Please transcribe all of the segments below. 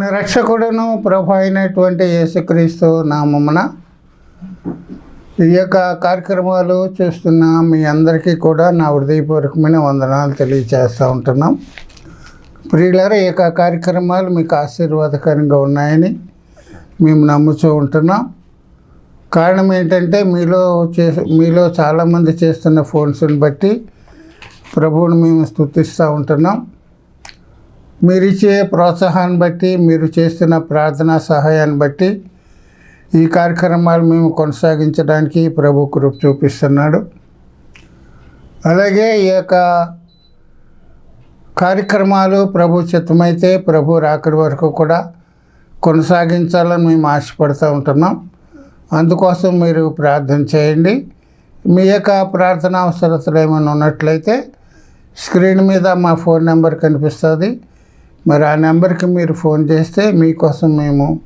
మన రక్షకుడును ప్రభు అయినటువంటి యేసుక్రీస్తు నామమున ఈ యొక్క కార్యక్రమాలు చూస్తున్న మీ అందరికీ కూడా నా హృదయపూర్వకమైన వందనాలు తెలియజేస్తూ ఉంటున్నాం. ప్రియులారా ఈ యొక్క కార్యక్రమాలు మీకు ఆశీర్వాదకరంగా ఉన్నాయని మేము నమ్ముతూ ఉంటున్నాం. కారణం ఏంటంటే మీలో చే మీలో చాలామంది చేస్తున్న ఫోన్స్ని బట్టి ప్రభువుని మేము స్థుతిస్తూ ఉంటున్నాం. మీరు ప్రోత్సాహాన్ని బట్టి మీరు చేస్తున్న ప్రార్థనా సహాయాన్ని బట్టి ఈ కార్యక్రమాలు మేము కొనసాగించడానికి ప్రభు కృప చూపిస్తున్నాడు. అలాగే ఈ యొక్క కార్యక్రమాలు ప్రభు చిత్తమైతే ప్రభు రాకడి వరకు కూడా కొనసాగించాలని మేము ఆశపడుతూ ఉంటున్నాం. అందుకోసం మీరు ప్రార్థన చేయండి. మీ యొక్క ప్రార్థన అవసరతలు ఏమైనా ఉన్నట్లయితే స్క్రీన్ మీద మా ఫోన్ నెంబర్ కనిపిస్తుంది. మరి ఆ నెంబర్కి మీరు ఫోన్ చేస్తే మీకోసం మేము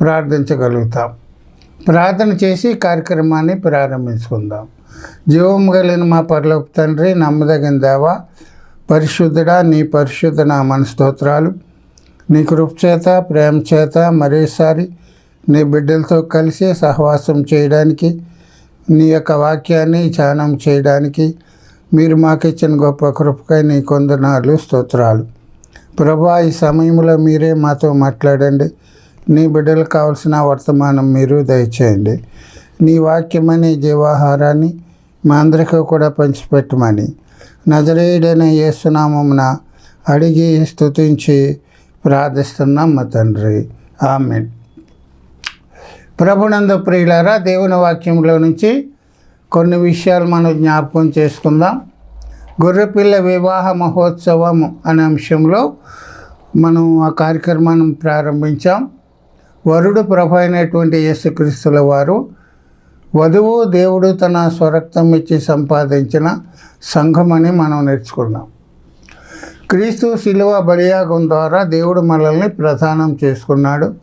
ప్రార్థించగలుగుతాం. ప్రార్థన చేసి కార్యక్రమాన్ని ప్రారంభించుకుందాం. జీవం కలిగిన మా పరలోపు తండ్రి నమ్మదగిన దేవా పరిశుద్ధుడా నీ పరిశుద్ధ నా మన స్తోత్రాలు. నీ కృపచేత ప్రేమ చేత మరోసారి నీ బిడ్డలతో కలిసి సహవాసం చేయడానికి నీ యొక్క వాక్యాన్ని ధ్యానం చేయడానికి మీరు మాకు ఇచ్చిన గొప్ప కృపకై నీ కొందనాలు స్తోత్రాలు. ప్రభా ఈ సమయంలో మీరే మాతో మాట్లాడండి. నీ బిడ్డలకు కావలసిన వర్తమానం మీరు దయచేయండి. నీ వాక్యమనే జీవాహారాన్ని మా అందరికీ కూడా పంచిపెట్టమని. నజరేయుడైన యేసునామమున అడిగి స్తుతించి ప్రార్థిస్తున్నాం మా తండ్రి. ఆమె ప్రభునంద ప్రియులారా దేవుని వాక్యంలో నుంచి కొన్ని విషయాలు మనం జ్ఞాపకం చేసుకుందాం. గొర్రెపిల్ల వివాహ మహోత్సవం అనే అంశంలో మనం ఆ కార్యక్రమాన్ని ప్రారంభించాం. వరుడు ప్రభు అయినటువంటి యేసుక్రీస్తుల వారు వధువు దేవుడు తన స్వరక్తం ఇచ్చి సంపాదించిన సంఘం అని మనం నేర్చుకున్నాం. క్రీస్తు శిలువ బలియాగం ద్వారా దేవుడు మనల్ని ప్రధానం చేసుకున్నాడు.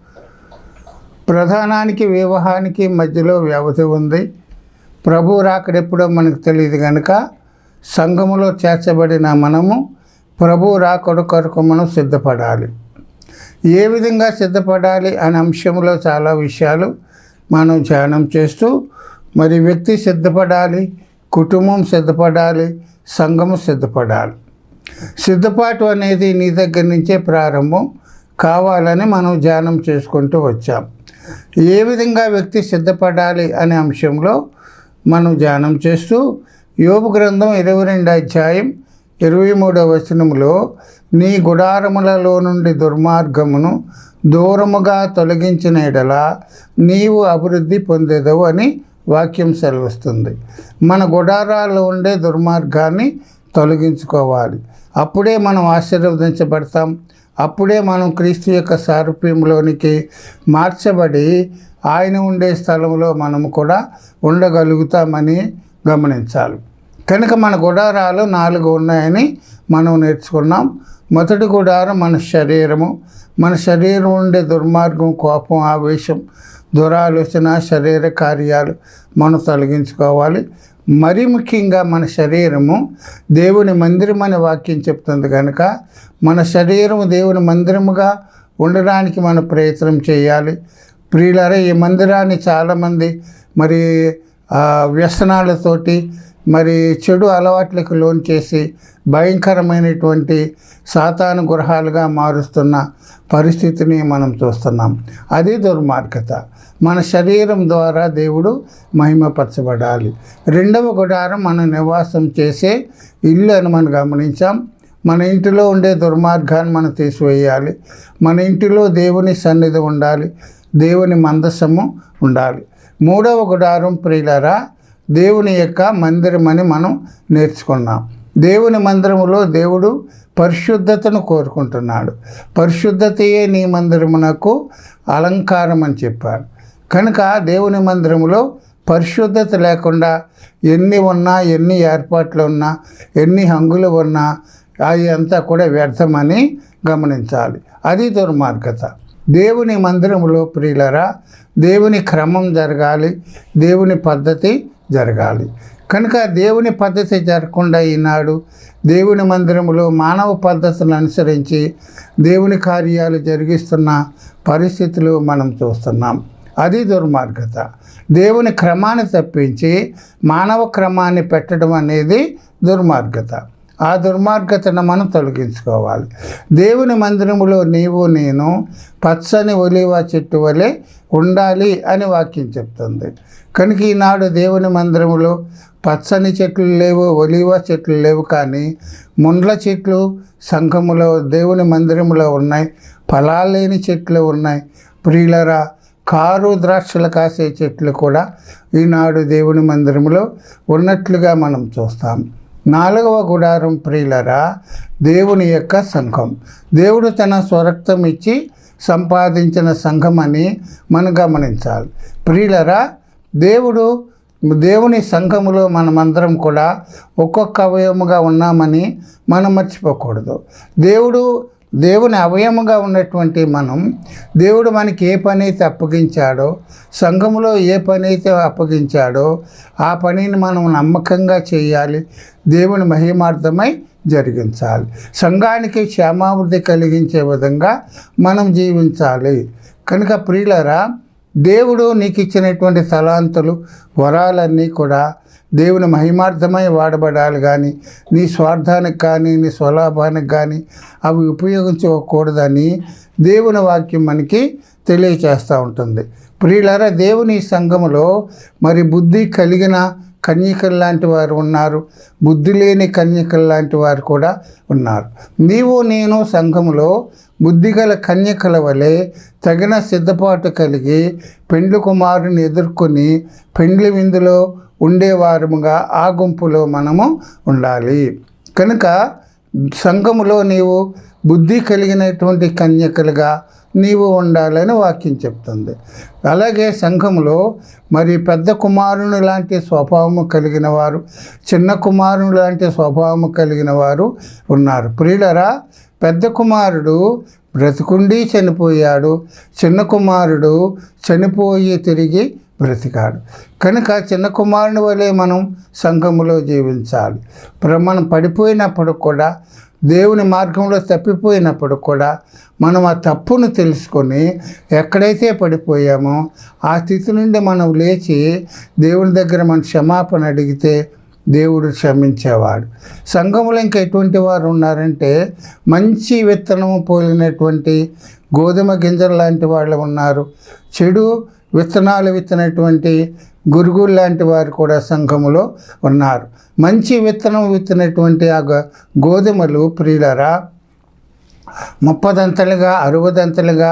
ప్రధానానికి వివాహానికి మధ్యలో వ్యవధి ఉంది. ప్రభు రాకడెప్పుడో మనకు తెలియదు కనుక సంఘములో చేర్చబడిన మనము ప్రభు రాకడు కొరకు మనం సిద్ధపడాలి. ఏ విధంగా సిద్ధపడాలి అనే అంశంలో చాలా విషయాలు మనం ధ్యానం చేస్తూ మరి వ్యక్తి సిద్ధపడాలి కుటుంబం సిద్ధపడాలి సంఘము సిద్ధపడాలి. సిద్ధపాటు అనేది నీ దగ్గర నుంచే ప్రారంభం కావాలని మనం ధ్యానం చేసుకుంటూ వచ్చాం. ఏ విధంగా వ్యక్తి సిద్ధపడాలి అనే అంశంలో మనం ధ్యానం చేస్తూ యోపు గ్రంథం ఇరవై రెండు అధ్యాయం ఇరవై మూడవ వచనంలో నీ గుడారములలో నుండి దుర్మార్గమును దూరముగా తొలగించిన ఎడల నీవు అభివృద్ధి పొందేదవు అని వాక్యం సెలవిస్తుంది. మన గుడారాల్లో ఉండే దుర్మార్గాన్ని తొలగించుకోవాలి. అప్పుడే మనం ఆశీర్వదించబడతాం. అప్పుడే మనం క్రీస్తు యొక్క సారూప్యంలోనికి మార్చబడి ఆయన ఉండే స్థలంలో మనము కూడా ఉండగలుగుతామని గమనించాలి. కనుక మన గుడారాలు నాలుగు ఉన్నాయని మనం నేర్చుకున్నాం. మొదటి గుడారం మన శరీరము. మన శరీరం ఉండే దుర్మార్గం కోపం ఆవేశం దురాలోచన శరీర కార్యాలు మనం తొలగించుకోవాలి. మరీ ముఖ్యంగా మన శరీరము దేవుని మందిరం అనే వాక్యం చెప్తుంది కనుక మన శరీరం దేవుని మందిరముగా ఉండడానికి మనం ప్రయత్నం చేయాలి. ప్రియులరే ఈ మందిరాన్ని చాలామంది మరి వ్యసనాలతోటి మరి చెడు అలవాట్లకు లోన్ చేసి భయంకరమైనటువంటి సాతాను గృహాలుగా మారుస్తున్న పరిస్థితిని మనం చూస్తున్నాం. అది దుర్మార్గత. మన శరీరం ద్వారా దేవుడు మహిమపరచబడాలి. రెండవ గుడారం మనం నివాసం చేసే ఇల్లు అని మనం గమనించాం. మన ఇంటిలో ఉండే దుర్మార్గాన్ని మనం తీసివేయాలి. మన ఇంటిలో దేవుని సన్నిధి ఉండాలి. దేవుని మందసము ఉండాలి. మూడవ గుడారం ప్రియులరా దేవుని యొక్క మందిరం అని మనం నేర్చుకున్నాం. దేవుని మందిరములో దేవుడు పరిశుద్ధతను కోరుకుంటున్నాడు. పరిశుద్ధతయే నీ మందిరమునకు అలంకారం అని చెప్పాడు. కనుక దేవుని మందిరములో పరిశుద్ధత లేకుండా ఎన్ని ఉన్నా ఎన్ని ఏర్పాట్లు ఉన్నా ఎన్ని హంగులు ఉన్నా అవి అంతా కూడా వ్యర్థమని గమనించాలి. అది దుర్మార్గత. దేవుని మందిరములో ప్రియులరా దేవుని క్రమం జరగాలి దేవుని పద్ధతి జరగాలి. కనుక దేవుని పద్ధతి జరగకుండా ఈనాడు దేవుని మందిరములో మానవ పద్ధతులను అనుసరించి దేవుని కార్యాలు జరిగిస్తున్న పరిస్థితులు మనం చూస్తున్నాం. అది దుర్మార్గత. దేవుని క్రమాన్ని తప్పించి మానవ క్రమాన్ని పెట్టడం అనేది దుర్మార్గత. ఆ దుర్మార్గతను మనం తొలగించుకోవాలి. దేవుని మందిరములో నీవు నేను పచ్చని ఒలివ చెట్టు వలె ఉండాలి అని వాక్యం చెప్తుంది. కనుక ఈనాడు దేవుని మందిరములో పచ్చని చెట్లు లేవు ఒలివ చెట్లు లేవు కానీ ముండ్ల చెట్లు సంఘములో దేవుని మందిరములో ఉన్నాయి. ఫలాలు లేని చెట్లు ఉన్నాయి. ప్రియులరా కారు ద్రాక్షలు కాసే చెట్లు కూడా ఈనాడు దేవుని మందిరంలో ఉన్నట్లుగా మనం చూస్తాం. నాలుగవ గుడారం ప్రియులరా దేవుని యొక్క సంఘం. దేవుడు తన స్వరక్తం ఇచ్చి సంపాదించిన సంఘం అని మనం గమనించాలి. ప్రియులరా దేవుడు దేవుని సంఘములో మనమందరం కూడా ఒక్కొక్క అవయముగా ఉన్నామని మనం మర్చిపోకూడదు. దేవుడు దేవుని అవయముగా ఉన్నటువంటి మనం దేవుడు మనకి ఏ పని అయితే అప్పగించాడో సంఘములో ఏ పని అయితే అప్పగించాడో ఆ పనిని మనం నమ్మకంగా చేయాలి. దేవుని మహిమార్థమై జరిగించాలి. సంఘానికి క్షేమాభివృద్ధి కలిగించే విధంగా మనం జీవించాలి. కనుక ప్రియులరా దేవుడు నీకు ఇచ్చినటువంటి తలాంతులు వరాలన్నీ కూడా దేవుని మహిమార్థమై వాడబడాలి కానీ నీ స్వార్థానికి కానీ నీ స్వలాభానికి కానీ అవి ఉపయోగించుకోకూడదని దేవుని వాక్యం మనకి తెలియచేస్తూ ఉంటుంది. ప్రియులరా దేవుని సంఘములో మరి బుద్ధి కలిగిన కన్యకలు లాంటి వారు ఉన్నారు. బుద్ధి లేని కన్యకలు లాంటి వారు కూడా ఉన్నారు. నీవు నేను సంఘంలో బుద్ధిగల కన్యకల వలె తగిన సిద్ధపాటు కలిగి పెండ్లి కుమారుని ఎదుర్కొని పెండ్లి విందులో ఉండేవారముగా ఆ గుంపులో మనము ఉండాలి. కనుక సంఘములో నీవు బుద్ధి కలిగినటువంటి కన్యకలుగా నీవు ఉండాలని వాక్యం చెప్తుంది. అలాగే సంఘములో మరి పెద్ద కుమారుని లాంటి స్వభావము కలిగిన వారు చిన్న కుమారుని లాంటి స్వభావము కలిగిన వారు ఉన్నారు. ప్రియులరా పెద్ద కుమారుడు బ్రతికుండి చనిపోయాడు చిన్న కుమారుడు చనిపోయి తిరిగి బ్రతికాడు. కనుక చిన్న కుమారుని వలె మనం సంఘములో జీవించాలి. ప్ర- మనం పడిపోయినప్పుడు కూడా దేవుని మార్గంలో తప్పిపోయినప్పుడు కూడా మనం ఆ తప్పును తెలుసుకొని ఎక్కడైతే పడిపోయామో ఆ స్థితి నుండి మనం లేచి దేవుని దగ్గర మన క్షమాపణ అడిగితే దేవుడు క్షమించేవాడు. సంఘంలో ఇంకా ఎటువంటి వారు ఉన్నారంటే మంచి విత్తనము పోలినటువంటి గోధుమ గింజలు లాంటి వాళ్ళు ఉన్నారు. చెడు విత్తనాలు విత్తినటువంటి గురుగులు లాంటి వారు కూడా సంఘములో ఉన్నారు. మంచి విత్తనం విత్తినటువంటి ఆ గోధుమలు ప్రియులరా ముప్పదంతలుగా అరవదంతలుగా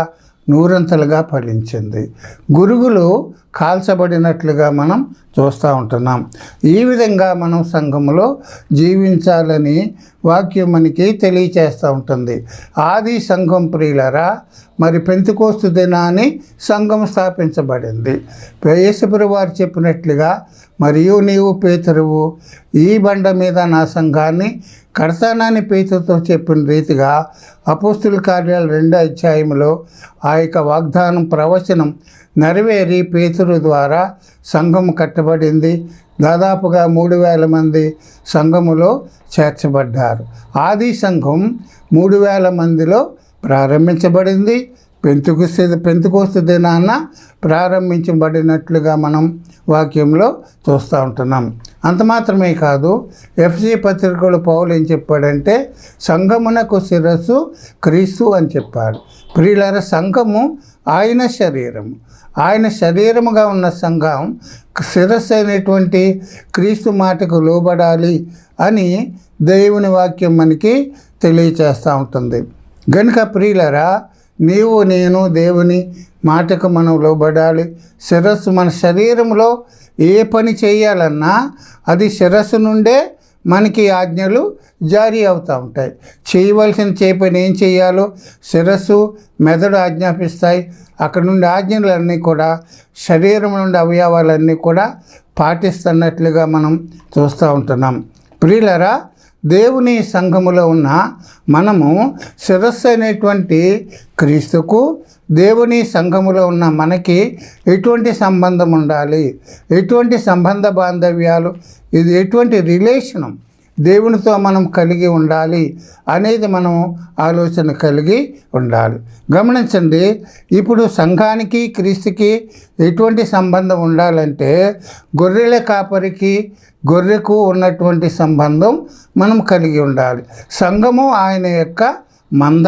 నూరంతలుగా ఫలించింది. గురుగులు కాల్చబడినట్లుగా మనం చూస్తూ ఉంటున్నాం. ఈ విధంగా మనం సంఘములో జీవించాలని వాక్యం మనకి తెలియచేస్తూ ఉంటుంది. ఆది సంఘం ప్రియులరా మరి పెంతుకోస్తు దినాన్ని సంఘం స్థాపించబడింది. యేసుప్రభు వారు చెప్పినట్లుగా మరియు నీవు పేతురువు ఈ బండ మీద నా సంఘాన్ని కడతానాన్ని పేతుతో చెప్పిన రీతిగా అపోస్తుల కార్యాలు రెండో అధ్యాయంలో ఆ యొక్క వాగ్దానం ప్రవచనం నెరవేరి పేతురు ద్వారా సంఘం కట్టబడింది. దాదాపుగా మూడు వేల మంది సంఘములో చేర్చబడ్డారు. ఆది సంఘం మూడు వేల మందిలో ప్రారంభించబడింది. పెంతుకొస్తే పెంతుకోస్తు దినాన ప్రారంభించబడినట్లుగా మనం వాక్యంలో చూస్తూ ఉంటున్నాం. అంత మాత్రమే కాదు ఎఫ్సి పత్రికలు పౌలు ఏం చెప్పాడంటే సంఘమునకు శిరస్సు క్రీస్తు అని చెప్పాడు ప్రియులర సంఘము ఆయన శరీరము ఆయన శరీరముగా ఉన్న సంఘం శిరస్సు అయినటువంటి క్రీస్తు మాటకు లోబడాలి అని దేవుని వాక్యం మనకి తెలియచేస్తూ ఉంటుంది. గనుక ప్రియులరా నీవు నేను దేవుని మాటకు మనం లోబడాలి. శిరస్సు మన శరీరంలో ఏ పని చేయాలన్నా అది శిరస్సు నుండే మనకి ఆజ్ఞలు జారీ అవుతూ ఉంటాయి. చేయవలసిన చే పని ఏం చేయాలో శిరస్సు మెదడు ఆజ్ఞాపిస్తాయి. అక్కడ నుండి ఆజ్ఞలన్నీ కూడా శరీరం నుండి అవయవాలన్నీ కూడా పాటిస్తున్నట్లుగా మనం చూస్తూ ఉంటున్నాం. ప్రియులరా దేవుని సంఘములో ఉన్న మనము శిరస్సు అనేటువంటి క్రీస్తుకు దేవుని సంఘములో ఉన్న మనకి ఎటువంటి సంబంధం ఉండాలి? ఎటువంటి సంబంధ బాంధవ్యాలు? ఇది ఎటువంటి రిలేషను? దేవునితో మనం కలిగి ఉండాలి అనేది మనం ఆలోచన కలిగి ఉండాలి. గమనించండి ఇప్పుడు సంఘానికి క్రీస్తుకి ఎటువంటి సంబంధం ఉండాలంటే గొర్రెల కాపరికి గొర్రెకు ఉన్నటువంటి సంబంధం మనం కలిగి ఉండాలి. సంఘము ఆయన యొక్క మంద.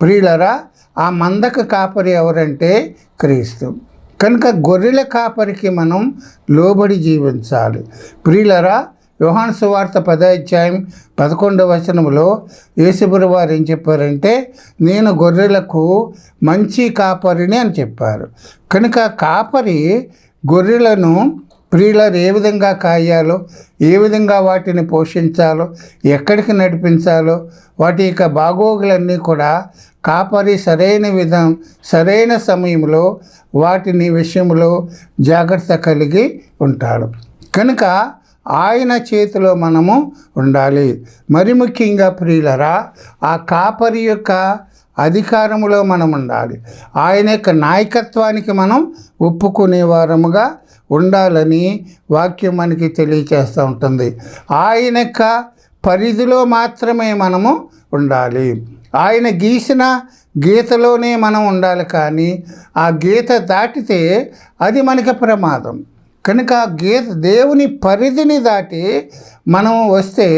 ప్రియులరా ఆ మందకు కాపరి ఎవరంటే క్రీస్తు. కనుక గొర్రెల కాపరికి మనం లోబడి జీవించాలి. ప్రియులరా యోహాను సువార్త పదాధ్యాయం పదకొండవ వచనంలో యేసుబురు వారు ఏం చెప్పారంటే నేను గొర్రెలకు మంచి కాపరిని అని చెప్పారు. కనుక కాపరి గొర్రెలను ప్రియులరు ఏ విధంగా కాయాలో ఏ విధంగా వాటిని పోషించాలో ఎక్కడికి నడిపించాలో వాటి యొక్క బాగోగులన్నీ కూడా కాపరి సరైన విధం సరైన సమయంలో వాటిని విషయంలో జాగ్రత్త కలిగి ఉంటాడు. కనుక ఆయన చేతిలో మనము ఉండాలి. మరి ముఖ్యంగా ప్రియులరా ఆ కాపరి యొక్క అధికారములో మనం ఉండాలి. ఆయన యొక్క నాయకత్వానికి మనం ఒప్పుకునే వారముగా ఉండాలని వాక్యం మనకి తెలియచేస్తూ ఉంటుంది. ఆయన యొక్క పరిధిలో మాత్రమే మనము ఉండాలి. ఆయన గీసిన గీతలోనే మనం ఉండాలి కానీ ఆ గీత దాటితే అది మనకి ప్రమాదం. కనుక గీత దేవుని పరిధిని దాటి మనం వస్తే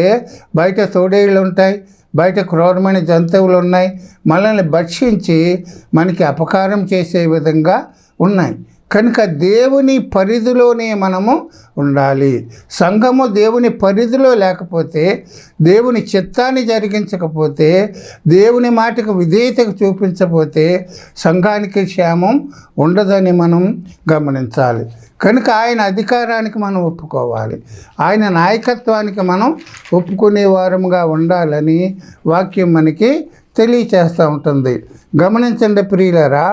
బయట తోడేళ్ళు ఉంటాయి బయట క్రూరమైన జంతువులు ఉన్నాయి మనల్ని భక్షించి మనకి అపకారం చేసే విధంగా ఉన్నాయి. కనుక దేవుని పరిధిలోనే మనము ఉండాలి. సంఘము దేవుని పరిధిలో లేకపోతే దేవుని చిత్తాన్ని జరిగించకపోతే దేవుని మాటకు విధేయతకు చూపించకపోతే సంఘానికి క్షేమం ఉండదని మనం గమనించాలి. కనుక ఆయన అధికారానికి మనం ఒప్పుకోవాలి. ఆయన నాయకత్వానికి మనం ఒప్పుకునే వారముగా ఉండాలని వాక్యం మనకి తెలియచేస్తూ ఉంటుంది. గమనించండి ప్రియులరా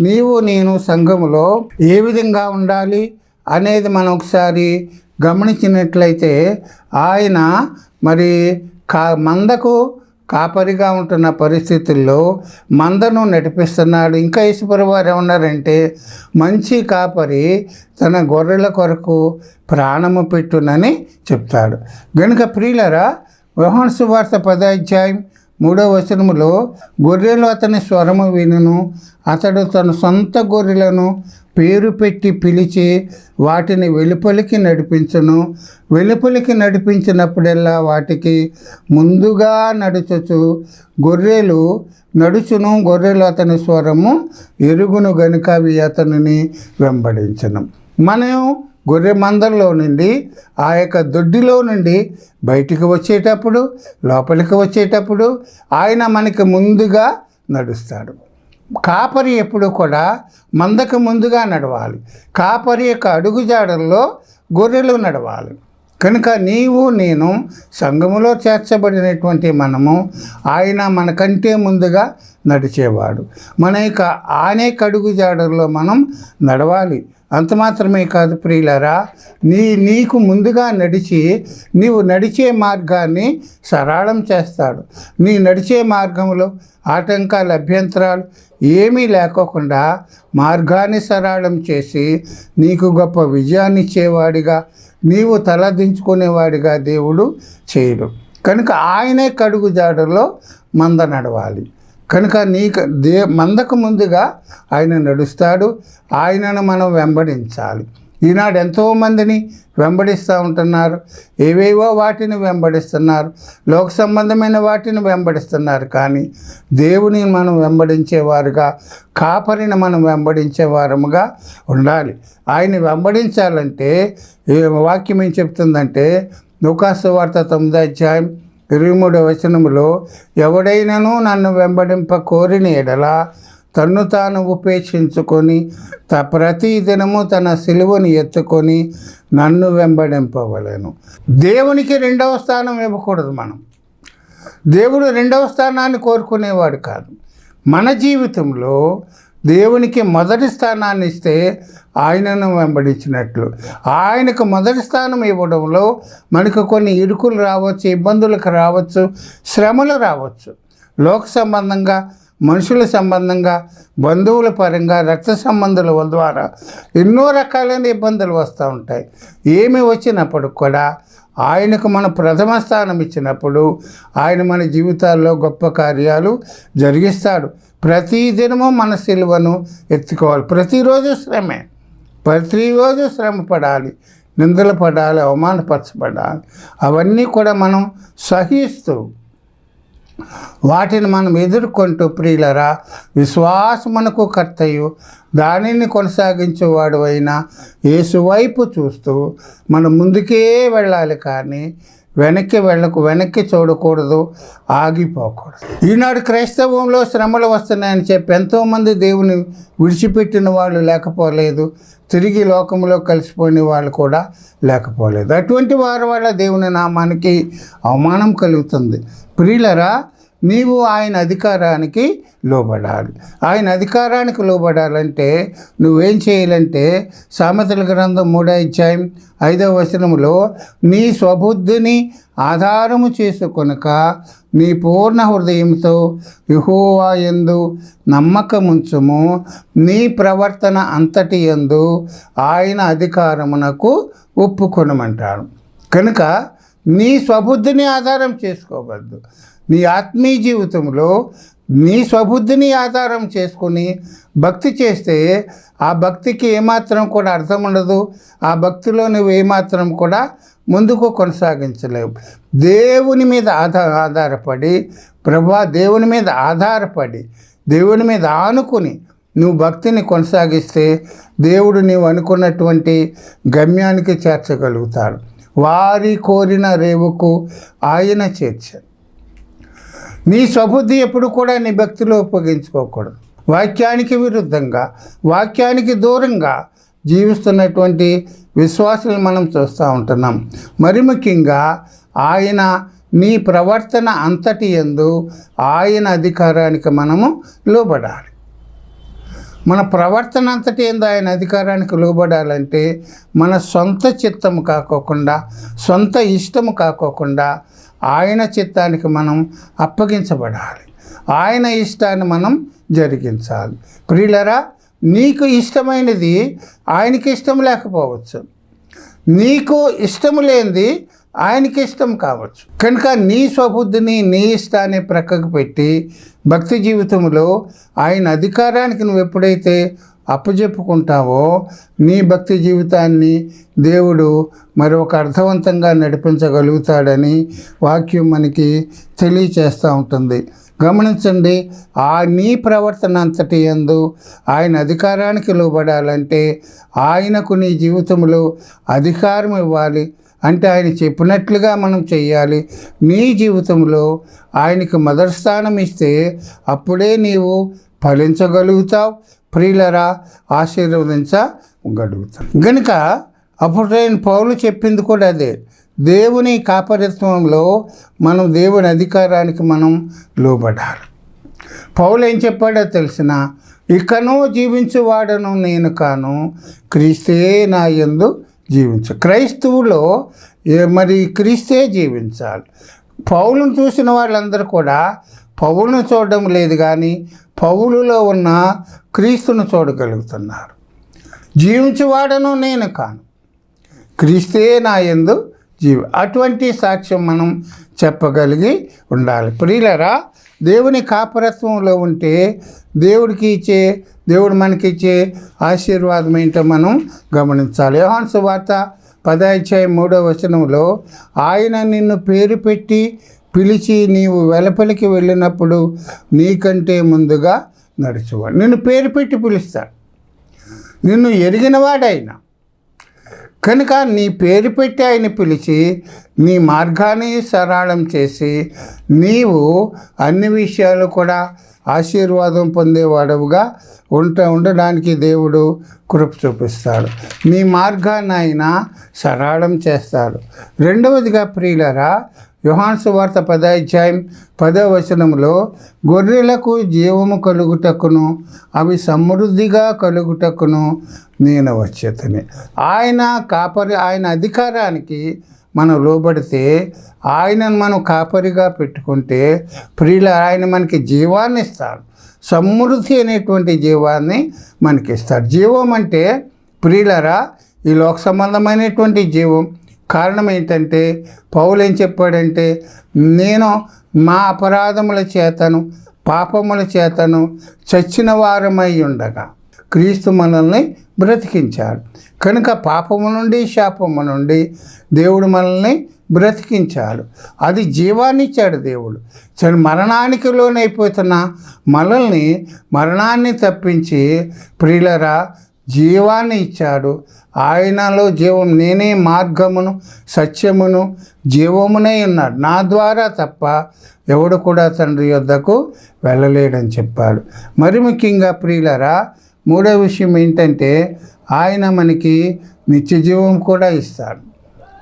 నీవు నేను సంఘములో ఏ విధంగా ఉండాలి అనేది మనం ఒకసారి గమనించినట్లయితే ఆయన మరి కా మందకు కాపరిగా ఉంటున్న పరిస్థితుల్లో మందను నడిపిస్తున్నాడు. ఇంకా ఈశ్వరవారు ఏమన్నారంటే మంచి కాపరి తన గొర్రెల కొరకు ప్రాణము పెట్టునని చెప్తాడు. గనుక ప్రియులరా వ్యవహాన్ సువార్త పదాధ్యాయం మూడో వచనములో గొర్రెలు అతని స్వరము వినును అతడు తన సొంత గొర్రెలను పేరు పెట్టి పిలిచి వాటిని వెలుపలికి నడిపించును. వెలుపలికి నడిపించినప్పుడల్లా వాటికి ముందుగా నడుచుచు గొర్రెలు నడుచును. గొర్రెలు అతని స్వరము ఎరుగును గనుక అవి అతనిని వెంబడించను. మనం గొర్రె మందల్లో నుండి ఆ యొక్క దొడ్డిలో నుండి బయటికి వచ్చేటప్పుడు లోపలికి వచ్చేటప్పుడు ఆయన మనకి ముందుగా నడుస్తాడు. కాపరి ఎప్పుడు కూడా మందకు ముందుగా నడవాలి. కాపరి యొక్క అడుగుజాడల్లో గొర్రెలు నడవాలి. కనుక నీవు నేను సంఘములో చేర్చబడినటువంటి మనము ఆయన మనకంటే ముందుగా నడిచేవాడు. మన యొక్క ఆనే కడుగు జాడల్లో మనం నడవాలి. అంత మాత్రమే కాదు ప్రియులరా నీ నీకు ముందుగా నడిచి నీవు నడిచే మార్గాన్ని సరళం చేస్తాడు. నీ నడిచే మార్గంలో ఆటంకాలు అభ్యంతరాలు ఏమీ లేకోకుండా మార్గాన్ని సరళం చేసి నీకు గొప్ప విజయాన్ని ఇచ్చేవాడిగా నీవు తలదించుకునేవాడిగా దేవుడు చేయడు కనుక ఆయనే కడుగు జాడలో మంద నడవాలి. కనుక నీకు దే మందకు ముందుగా ఆయన నడుస్తాడు. ఆయనను మనం వెంబడించాలి. ఈనాడు ఎంతోమందిని వెంబడిస్తూ ఉంటున్నారు. ఏవేవో వాటిని వెంబడిస్తున్నారు. లోక సంబంధమైన వాటిని వెంబడిస్తున్నారు. కానీ దేవుని మనం వెంబడించేవారుగా కాపరిని మనం వెంబడించేవారముగా ఉండాలి. ఆయన వెంబడించాలంటే ఏ వాక్యం ఏం చెప్తుందంటే లూకాసు వార్త తొమ్మిదో అధ్యాయం ఇరవై మూడో వచనములో ఎవడైనను నన్ను వెంబడింప కోరిన ఎడలా తన్ను తాను ఉపేక్షించుకొని త ప్రతి దినము తన సిలువను ఎత్తుకొని నన్ను వెంబడింపవలేను. దేవునికి రెండవ స్థానం ఇవ్వకూడదు మనం. దేవుడు రెండవ స్థానాన్ని కోరుకునేవాడు కాదు. మన జీవితంలో దేవునికి మొదటి స్థానాన్ని ఇస్తే ఆయనను వెంబడించినట్లు. ఆయనకు మొదటి స్థానం ఇవ్వడంలో మనకు కొన్ని ఇరుకులు రావచ్చు ఇబ్బందులకు రావచ్చు శ్రమలు రావచ్చు. లోక సంబంధంగా మనుషుల సంబంధంగా బంధువుల పరంగా రక్త సంబంధాల ద్వారా ఎన్నో రకాలైన ఇబ్బందులు వస్తూ ఉంటాయి. ఏమి వచ్చినప్పుడు కూడా ఆయనకు మన ప్రథమ స్థానం ఇచ్చినప్పుడు ఆయన మన జీవితాల్లో గొప్ప కార్యాలు జరిగిస్తాడు. ప్రతి దినము మన సిలువను ఎత్తుకోవాలి. ప్రతిరోజు శ్రమే. ప్రతిరోజు శ్రమ పడాలి. నిందలు పడాలి. అవమానపరచబడాలి. అవన్నీ కూడా మనం సహిస్తూ వాటిని మనం ఎదుర్కొంటూ ప్రియులరా విశ్వాసమునకు కర్తయు దానిని కొనసాగించేవాడు అయినా యేసువైపు చూస్తూ మనం ముందుకే వెళ్ళాలి కానీ వెనక్కి వెళ్ళకు వెనక్కి చూడకూడదు ఆగిపోకూడదు. ఈనాడు క్రైస్తవంలో శ్రమలు వస్తున్నాయని చెప్పి ఎంతోమంది దేవుని విడిచిపెట్టిన వాళ్ళు లేకపోలేదు తిరిగి లోకంలో కలిసిపోయిన వాళ్ళు కూడా లేకపోలేదు. అటువంటి వారి వల్ల దేవుని నామానికి అవమానం కలుగుతుంది. ప్రియులరా నీవు ఆయన అధికారానికి లోబడాలి. ఆయన అధికారానికి లోబడాలంటే నువ్వేం చేయాలంటే సామెతల గ్రంథం మూడో అధ్యాయం ఐదవ వచనంలో నీ స్వబుద్ధిని ఆధారము చేసుకొనక నీ పూర్ణ హృదయంతో యహోవా యందు నమ్మకముంచుము. నీ ప్రవర్తన అంతటి యందు ఆయన అధికారమునకు ఒప్పుకొనమంటాడు. కనుక నీ స్వబుద్ధిని ఆధారం చేసుకోవద్దు. నీ ఆత్మీయ జీవితంలో నీ స్వబుద్ధిని ఆధారం చేసుకుని భక్తి చేస్తే ఆ భక్తికి ఏమాత్రం కూడా అర్థం ఉండదు. ఆ భక్తిలో నువ్వు ఏమాత్రం కూడా ముందుకు కొనసాగించలేవు. దేవుని మీద ఆధార ఆధారపడి ప్రభా దేవుని మీద ఆధారపడి దేవుని మీద ఆనుకుని నువ్వు భక్తిని కొనసాగిస్తే దేవుడు నీవు అనుకున్నటువంటి గమ్యానికి చేర్చగలుగుతాడు. వారి కోరిన రేవుకు ఆయన చేర్చాడు. నీ స్వబుద్ధి ఎప్పుడు కూడా నీ భక్తిలో ఉపయోగించుకోకూడదు. వాక్యానికి విరుద్ధంగా వాక్యానికి దూరంగా జీవిస్తున్నటువంటి విశ్వాసులు మనం చూస్తూ ఉంటున్నాం. మరి ముఖ్యంగా ఆయన నీ ప్రవర్తన అంతటి ఎందు ఆయన అధికారానికి మనము లోబడాలి. మన ప్రవర్తన అంతటి ఏందో ఆయన అధికారానికి లోబడాలంటే మన సొంత చిత్తము కాకోకుండా సొంత ఇష్టము కాకోకుండా ఆయన చిత్తానికి మనం అప్పగించబడాలి. ఆయన ఇష్టాన్ని మనం జరిగించాలి. ప్రియులరా నీకు ఇష్టమైనది ఆయనకి ఇష్టం లేకపోవచ్చు. నీకు ఇష్టం లేనిది ఆయనకి ఇష్టం కావచ్చు. కనుక నీ స్వబుద్ధిని నీ ఇష్టాన్ని ప్రక్కకు పెట్టి భక్తి జీవితంలో ఆయన అధికారానికి నువ్వు ఎప్పుడైతే అప్పచెప్పుకుంటావో నీ భక్తి జీవితాన్ని దేవుడు మరి ఒక అర్థవంతంగా నడిపించగలుగుతాడని వాక్యం మనకి తెలియచేస్తూ ఉంటుంది. గమనించండి ఆ నీ ప్రవర్తన అంతటి ఎందు ఆయన అధికారానికి లోబడాలంటే ఆయనకు నీ జీవితంలో అధికారం ఇవ్వాలి. అంటే ఆయన చెప్పినట్లుగా మనం చేయాలి నీ జీవితంలో ఆయనకి మొదటి స్థానం ఇస్తే అప్పుడే నీవు ఫలించగలుగుతావు. ప్రియులరా ఆశీర్వదించగలుగుతావు గనుక అప్పుడైన పౌలు చెప్పింది కూడా అదే. దేవుని కాపరిత్వంలో మనం దేవుని అధికారానికి మనం లోబడాలి. పౌలు ఏం చెప్పాడో తెలిసిన? ఇకను జీవించువాడను నేను కాను క్రీస్తే నా యందు జీవించు. క్రైస్తవులో ఏ- మరి క్రీస్తే జీవించాలి. పౌలను చూసిన వాళ్ళందరూ కూడా పౌలను చూడడం లేదు కానీ పౌలులో ఉన్న క్రీస్తును చూడగలుగుతున్నారు. జీవించువాడను నేను కాను. క్రీస్తే నా ఎందు జీవి అటువంటి సాక్ష్యం మనం చెప్పగలిగి ఉండాలి. ప్రియులరా దేవుని కాపరత్వంలో ఉంటే దేవుడికి ఇచ్చే దేవుడు మనకి ఇచ్చే ఆశీర్వాదం ఏంటో మనం గమనించాలి. యోహాన్సు వార్త పదాధ్యాయం మూడో వచనంలో ఆయన నిన్ను పేరు పెట్టి పిలిచి నీవు వెలపలికి వెళ్ళినప్పుడు నీకంటే ముందుగా నడుచువాడు నిన్ను పేరు పెట్టి పిలుస్తాడు. నిన్ను ఎరిగినవాడైనా కనుక నీ పేరు పెట్టి ఆయన పిలిచి నీ మార్గాన్ని సరళం చేసి నీవు అన్ని విషయాలు కూడా ఆశీర్వాదం పొందేవాడవుగా ఉంట ఉండడానికి దేవుడు కృప చూపిస్తాడు. నీ మార్గాన్ని ఆయన సరళం చేస్తాడు. రెండవదిగా ప్రియులరా యోహాను సువార్త పదాధ్యాయం పదో వచనంలో గొర్రెలకు జీవము కలుగుటకును అవి సమృద్ధిగా కలుగుటకును నేను వచ్చేతని. ఆయన కాపరి ఆయన అధికారానికి మనం లోబడితే ఆయనను మనం కాపరిగా పెట్టుకుంటే ప్రియుల ఆయన మనకి జీవాన్ని ఇస్తాడు. సమృద్ధి అనేటువంటి జీవాన్ని మనకి ఇస్తాడు. జీవం అంటే ప్రియులరా? ఈ లోక సంబంధమైనటువంటి జీవం. కారణం ఏంటంటే పౌలు ఏం చెప్పాడంటే నేను మా అపరాధముల చేతను పాపముల చేతను చచ్చిన వారమై ఉండగా క్రీస్తు మనల్ని బ్రతికించాడు కనుక పాపము నుండి శాపము నుండి దేవుడు మనల్ని బ్రతికించాడు. అది జీవాన్ని ఇచ్చాడు దేవుడు. చని మరణానికి లోనైపోతున్న మనల్ని మరణాన్ని తప్పించి ప్రియులరా జీవాన్ని ఇచ్చాడు. ఆయనలో జీవం నేనే మార్గమును సత్యమును జీవమునే ఉన్నాడు. నా ద్వారా తప్ప ఎవడు కూడా తండ్రి యొద్దకు వెళ్ళలేడని చెప్పాడు. మరి ముఖ్యంగా ప్రియులరా మూడో విషయం ఏంటంటే ఆయన మనకి నిత్య జీవం కూడా ఇస్తాడు.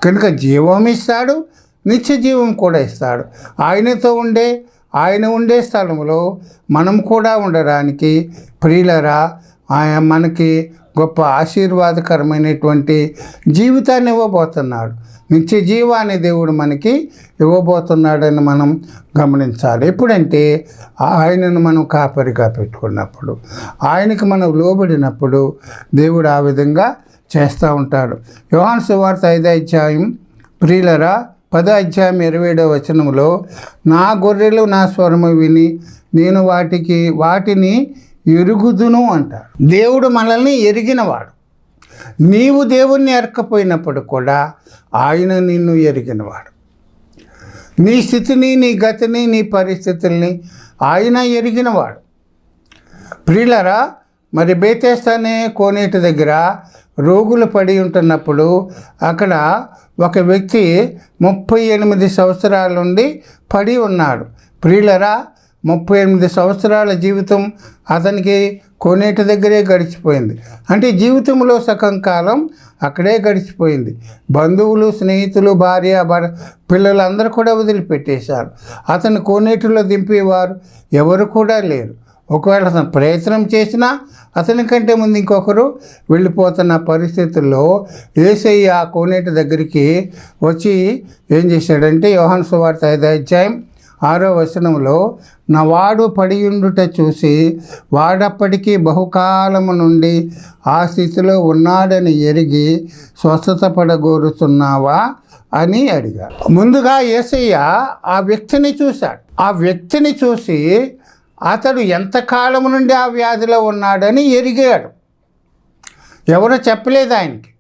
కనుక జీవం ఇస్తాడు నిత్య జీవం కూడా ఇస్తాడు. ఆయనతో ఉండే ఆయన ఉండే స్థలంలో మనం కూడా ఉండడానికి ప్రియులరా ఆయన మనకి గొప్ప ఆశీర్వాదకరమైనటువంటి జీవితాన్ని ఇవ్వబోతున్నాడు. నిత్య జీవాన్ని దేవుడు మనకి ఇవ్వబోతున్నాడని మనం గమనించాలి. ఎప్పుడంటే ఆయనను మనం కాపరిగా పెట్టుకున్నప్పుడు ఆయనకి మనం లోబడినప్పుడు దేవుడు ఆ విధంగా చేస్తూ ఉంటాడు. యోహాన్ సువార్త ఐదో అధ్యాయం ప్రియులరా పదో అధ్యాయం ఇరవై ఏడో వచనంలో నా గొర్రెలు నా స్వరము విని నేను వాటికి వాటిని ఎరుగుదును అంటాడు దేవుడు మనల్ని ఎరిగినవాడు. నీవు దేవుణ్ణి ఎరకపోయినప్పుడు కూడా ఆయన నిన్ను ఎరిగినవాడు. నీ స్థితిని నీ గతిని నీ పరిస్థితుల్ని ఆయన ఎరిగినవాడు. ప్రియులరా మరి బేతేస్తానే కోనేటి దగ్గర రోగులు పడి ఉంటున్నప్పుడు అక్కడ ఒక వ్యక్తి ముప్పై ఎనిమిది సంవత్సరాల నుండి పడి ఉన్నాడు. ప్రియులరా ముప్పై ఎనిమిది సంవత్సరాల జీవితం అతనికి కోనేటి దగ్గరే గడిచిపోయింది. అంటే జీవితంలో సగం కాలం అక్కడే గడిచిపోయింది. బంధువులు స్నేహితులు భార్య భర్ పిల్లలందరూ కూడా వదిలిపెట్టేశారు. అతను కోనేటిలో దింపేవారు ఎవరు కూడా లేరు. ఒకవేళ అతను ప్రయత్నం చేసినా అతని కంటే ముందు ఇంకొకరు వెళ్ళిపోతున్న పరిస్థితుల్లో ఏసయ్య ఆ కోనేటి దగ్గరికి వచ్చి ఏం చేశాడంటే యోహాన్ సువార్త ఐదు అధ్యాయం ఆరో వచనంలో నా వాడు పడియుండుట చూసి వాడప్పటికీ బహుకాలము నుండి ఆ స్థితిలో ఉన్నాడని ఎరిగి స్వస్థత పడగోరుతున్నావా అని అడిగాడు. ముందుగా ఏసయ్య ఆ వ్యక్తిని చూశాడు. ఆ వ్యక్తిని చూసి అతడు ఎంతకాలం నుండి ఆ వ్యాధిలో ఉన్నాడని ఎరిగాడు. ఎవరో చెప్పలేదు ఆయనకి.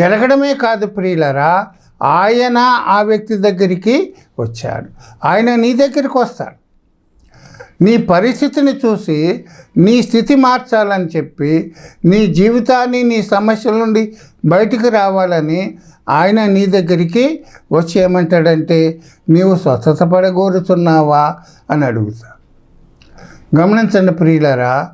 ఎరగడమే కాదు ప్రియులరా ఆయన ఆ వ్యక్తి దగ్గరికి వచ్చాడు. ఆయన నీ దగ్గరికి వస్తాడు. నీ పరిస్థితిని చూసి నీ స్థితి మార్చాలని చెప్పి నీ జీవితాన్ని నీ సమస్యల నుండి బయటికి రావాలని ఆయన నీ దగ్గరికి వచ్చి ఏమంటాడంటే నీవు స్వస్థత పడగోరుతున్నావా? అని అడుగుతాడు. గమనించండి ప్రియులరా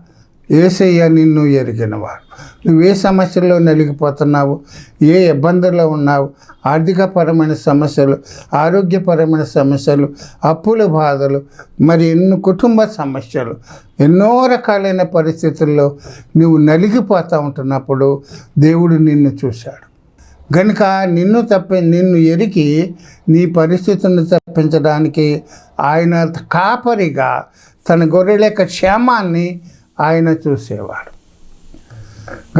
ఏసయ్య నిన్ను ఎరిగినవాడు. నువ్వు ఏ సమస్యల్లో నలిగిపోతున్నావు? ఏ ఇబ్బందుల్లో ఉన్నావు? ఆర్థికపరమైన సమస్యలు ఆరోగ్యపరమైన సమస్యలు అప్పుల బాధలు మరి ఎన్నో కుటుంబ సమస్యలు ఎన్నో రకాలైన పరిస్థితుల్లో నువ్వు నలిగిపోతూ ఉంటున్నప్పుడు దేవుడు నిన్ను చూశాడు. గనుక నిన్ను తప్పి నిన్ను ఎరిగి నీ పరిస్థితులను తప్పించడానికి ఆయన కాపరిగా తన గొర్రెల యొక్క క్షేమాన్ని ఆయన చూసేవాడు.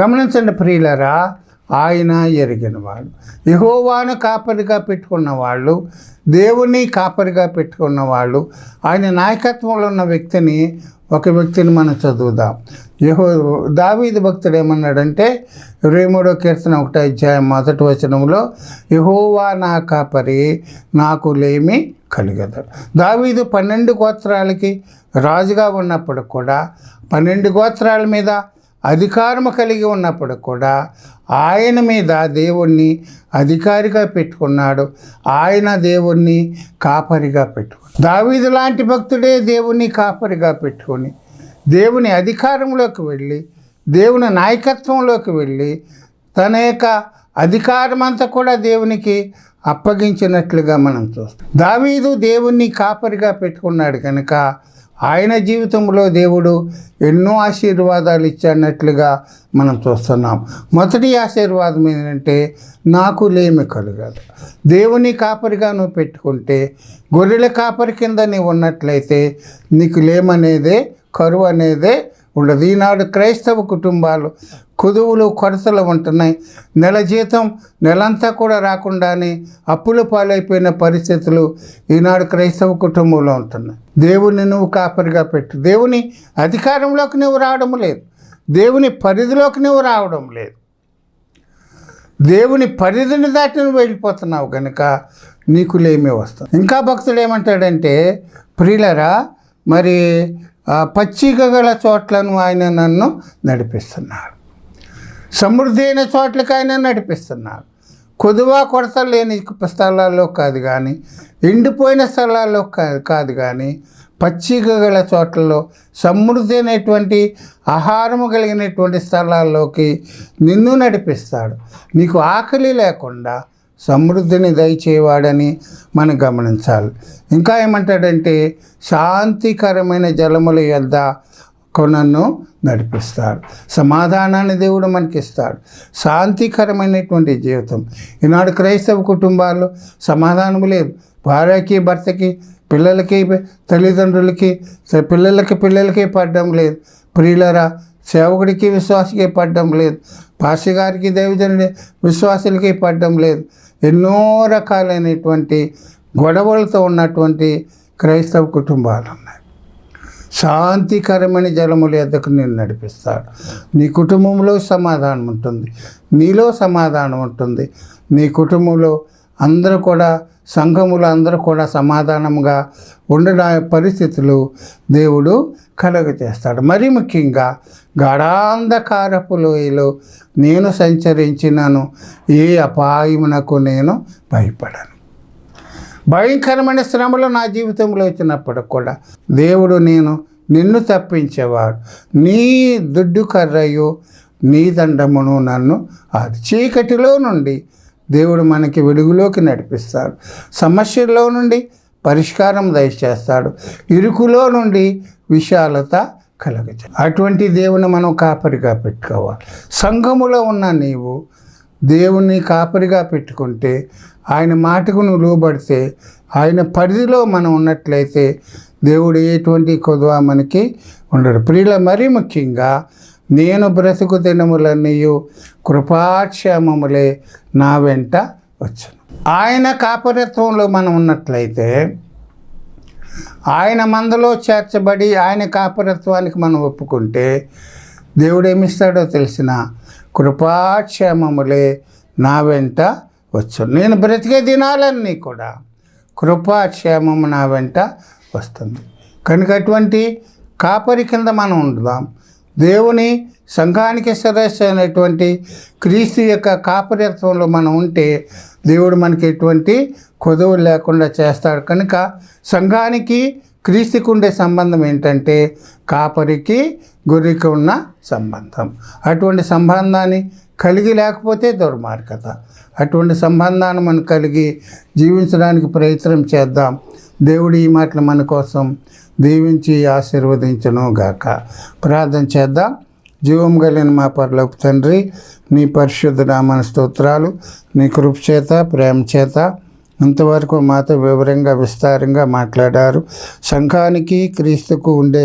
గమనించండి ప్రియులరా ఆయన ఎరిగినవాడు యహోవాను కాపరిగా పెట్టుకున్న వాళ్ళు దేవుని కాపరిగా పెట్టుకున్న వాళ్ళు ఆయన నాయకత్వంలో ఉన్న వ్యక్తిని ఒక వ్యక్తిని మనం చదువుదాం. యహో దావీదు భక్తుడు ఏమన్నాడంటే ఇరవై మూడో కీర్తన ఒకటో అధ్యాయం మొదటి వచనంలో యహోవా నా కాపరి నాకు లేమి కలిగదు. దావీదు పన్నెండు గోత్రాలకి రాజుగా ఉన్నప్పుడు కూడా పన్నెండు గోత్రాల మీద అధికారము కలిగి ఉన్నప్పుడు కూడా ఆయన మీద దేవుణ్ణి అధికారిగా పెట్టుకున్నాడు. ఆయన దేవుణ్ణి కాపరిగా పెట్టుకున్నాడు. దావీదు లాంటి భక్తుడే దేవుణ్ణి కాపరిగా పెట్టుకొని దేవుని అధికారంలోకి వెళ్ళి దేవుని నాయకత్వంలోకి వెళ్ళి తన యొక్క అధికారం అంతా కూడా దేవునికి అప్పగించినట్లుగా మనం చూస్తాం. దావీదు దేవుణ్ణి కాపరిగా పెట్టుకున్నాడు కనుక ఆయన జీవితంలో దేవుడు ఎన్నో ఆశీర్వాదాలు ఇచ్చన్నట్లుగా మనం చూస్తున్నాం. మొదటి ఆశీర్వాదం ఏంటంటే నాకు లేమి కలగదు. దేవుని కాపరిగా నువ్వు పెట్టుకుంటే గొర్రెల కాపరి కింద నీవు ఉన్నట్లయితే నీకు లేమనేదే కరువు అనేదే ఉండదు ఈనాడు క్రైస్తవ కుటుంబాలు కుదువులు కొరతలు ఉంటున్నాయి. నెల జీతం నెలంతా కూడా రాకుండానే అప్పుల పాలైపోయిన పరిస్థితులు ఈనాడు క్రైస్తవ కుటుంబంలో ఉంటున్నాయి. దేవుని నువ్వు కాపరిగా పెట్టు. దేవుని అధికారంలోకి నువ్వు రావడం లేదు. దేవుని పరిధిలోకి నువ్వు రావడం లేదు. దేవుని పరిధిని దాటి నువ్వు వెళ్ళిపోతున్నావు కనుక నీకు లేమే వస్తుంది. ఇంకా భక్తుడు ఏమంటాడంటే ప్రియులరా మరి పచ్చిక గల చోట్లను ఆయన నన్ను నడిపిస్తున్నాడు సమృద్ధి అయిన చోట్లకి ఆయన నడిపిస్తున్నాడు కొదువ కొరత లేని స్థలాల్లో కాదు కానీ ఎండిపోయిన స్థలాల్లో కాదు కాదు కానీ పచ్చిక గల చోట్లలో సమృద్ధి అయినటువంటి ఆహారము కలిగినటువంటి స్థలాల్లోకి నిన్ను నడిపిస్తాడు. నీకు ఆకలి లేకుండా సమృద్ధిని దయచేవాడని మనం గమనించాలి. ఇంకా ఏమంటాడంటే శాంతికరమైన జలముల యొద్ద కొనను నడిపిస్తాడు. సమాధానాన్ని దేవుడు మనకి ఇస్తాడు శాంతికరమైనటువంటి జీవితం. ఈనాడు క్రైస్తవ కుటుంబాల్లో సమాధానం లేదు. భార్యకి భర్తకి పిల్లలకి తల్లిదండ్రులకి పిల్లలకి పిల్లలకి పడడం లేదు. ప్రియులరా సేవకుడికి విశ్వాసకి పడడం లేదు. పాస్టర్ గారికి దైవజనుడి విశ్వాసులకి పడడం లేదు. ఎన్నో రకాలైనటువంటి గొడవలతో ఉన్నటువంటి క్రైస్తవ కుటుంబాలు ఉన్నాయి. శాంతికరమైన జలముల ఎద్దకు నేను నడిపిస్తాడు. నీ కుటుంబంలో సమాధానం ఉంటుంది. నీలో సమాధానం ఉంటుంది. నీ కుటుంబంలో అందరూ కూడా సంఘములు అందరూ కూడా సమాధానంగా ఉండడా పరిస్థితులు దేవుడు కలుగజేస్తాడు. మరి ముఖ్యంగా గాఢాంధకారపు లోయలో నేను సంచరించినను. ఏ అపాయమునకు నేను భయపడను. భయంకరమైన శ్రమలు నా జీవితంలో వచ్చినప్పుడు కూడా దేవుడు నేను నిన్ను తప్పించేవాడు. నీ దుడ్డు కర్రయు నీ దండమును నన్ను అది చీకటిలో నుండి దేవుడు మనకి వెలుగులోకి నడిపిస్తాడు. సమస్యల్లో నుండి పరిష్కారం దయచేస్తాడు. ఇరుకులో నుండి విశాలత కలగచ అటువంటి దేవుని మనం కాపరిగా పెట్టుకోవాలి. సంఘములో ఉన్న నీవు దేవుణ్ణి కాపరిగా పెట్టుకుంటే ఆయన మాటకు నువ్వు లోబడితే ఆయన పరిధిలో మనం ఉన్నట్లయితే దేవుడు ఎటువంటి కొద్దువ మనకి ఉండడు. ప్రియుల మరీ ముఖ్యంగా నేను బ్రతుకు దినములన్నీ కృపాక్షేమములే నా వెంట వచ్చును. ఆయన కాపరత్వంలో మనం ఉన్నట్లయితే ఆయన మందలో చేర్చబడి ఆయన కాపురత్వానికి మనం ఒప్పుకుంటే దేవుడు ఏమిస్తాడో తెలిసిన కృపాక్షేమములే నా వెంట వచ్చు నేను బ్రతికే దినాలన్నీ కూడా కృపాక్షేమము నా వెంట వస్తుంది. కనుక అటువంటి కాపరి కింద మనం ఉండుదాం. దేవుని సంఘానికి సరస్సు అయినటువంటి క్రీస్తు యొక్క కాపరిత్వంలో మనం ఉంటే దేవుడు మనకి ఎటువంటి కొదవు లేకుండా చేస్తాడు. కనుక సంఘానికి క్రీస్తుకు ఉండే సంబంధం ఏంటంటే కాపరికి గురికి ఉన్న సంబంధం. అటువంటి సంబంధాన్ని కలిగి లేకపోతే దుర్మార్గత. అటువంటి సంబంధాన్ని మనం కలిగి జీవించడానికి ప్రయత్నం చేద్దాం. దేవుడు ఈ మాటలు మన కోసం దీవించి ఆశీర్వదించను గాక. ప్రార్థన చేద్దాం. జీవం కలిగిన మా పరలోపు తండ్రి నీ పరిశుద్ధ నామన స్తోత్రాలు. నీ కృప చేత ప్రేమ చేత ఇంతవరకు మాతో వివరంగా విస్తారంగా మాట్లాడారు. సంఘానికి క్రీస్తుకు ఉండే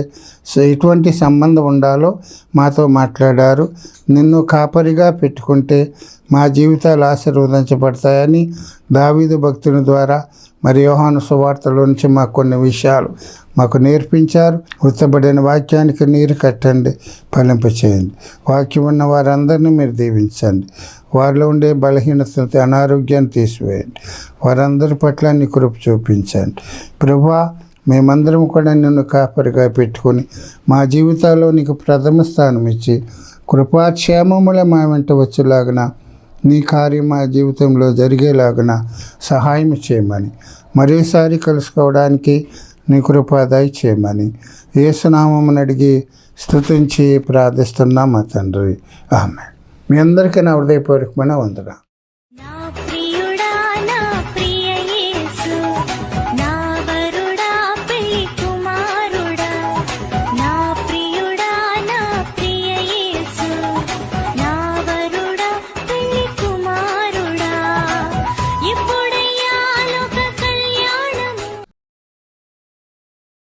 ఎటువంటి సంబంధం ఉండాలో మాతో మాట్లాడారు. నిన్ను కాపరిగా పెట్టుకుంటే మా జీవితాలు ఆశీర్వదించబడతాయని దావీదు భక్తుని ద్వారా మరి యోహాను సువార్తలో నుంచి మాకు కొన్ని విషయాలు మాకు నేర్పించారు. ఉత్తబడిన వాక్యానికి నీరు కట్టండి ఫలింప చేయండి. వాక్యం ఉన్న వారందరినీ మీరు దీవించండి. వారిలో ఉండే బలహీనతలతో అనారోగ్యాన్ని తీసివేయండి. వారందరి పట్ల నీ కృప చూపించండి. ప్రభా మేమందరం కూడా నిన్ను కాపరిగా పెట్టుకొని మా జీవితాల్లో నీకు ప్రథమ స్థానం ఇచ్చి కృపాక్షేమముల మా వెంట వచ్చేలాగున నీ కార్యం మా జీవితంలో జరిగేలాగున సహాయం చేయమని మరోసారి కలుసుకోవడానికి నీ కృప దయచేయమని ఏసునామం అడిగి స్థుతించి ప్రార్థిస్తున్నాం మా తండ్రి. ఆమె మీ అందరికీ నా హృదయపూర్వకమైన వందన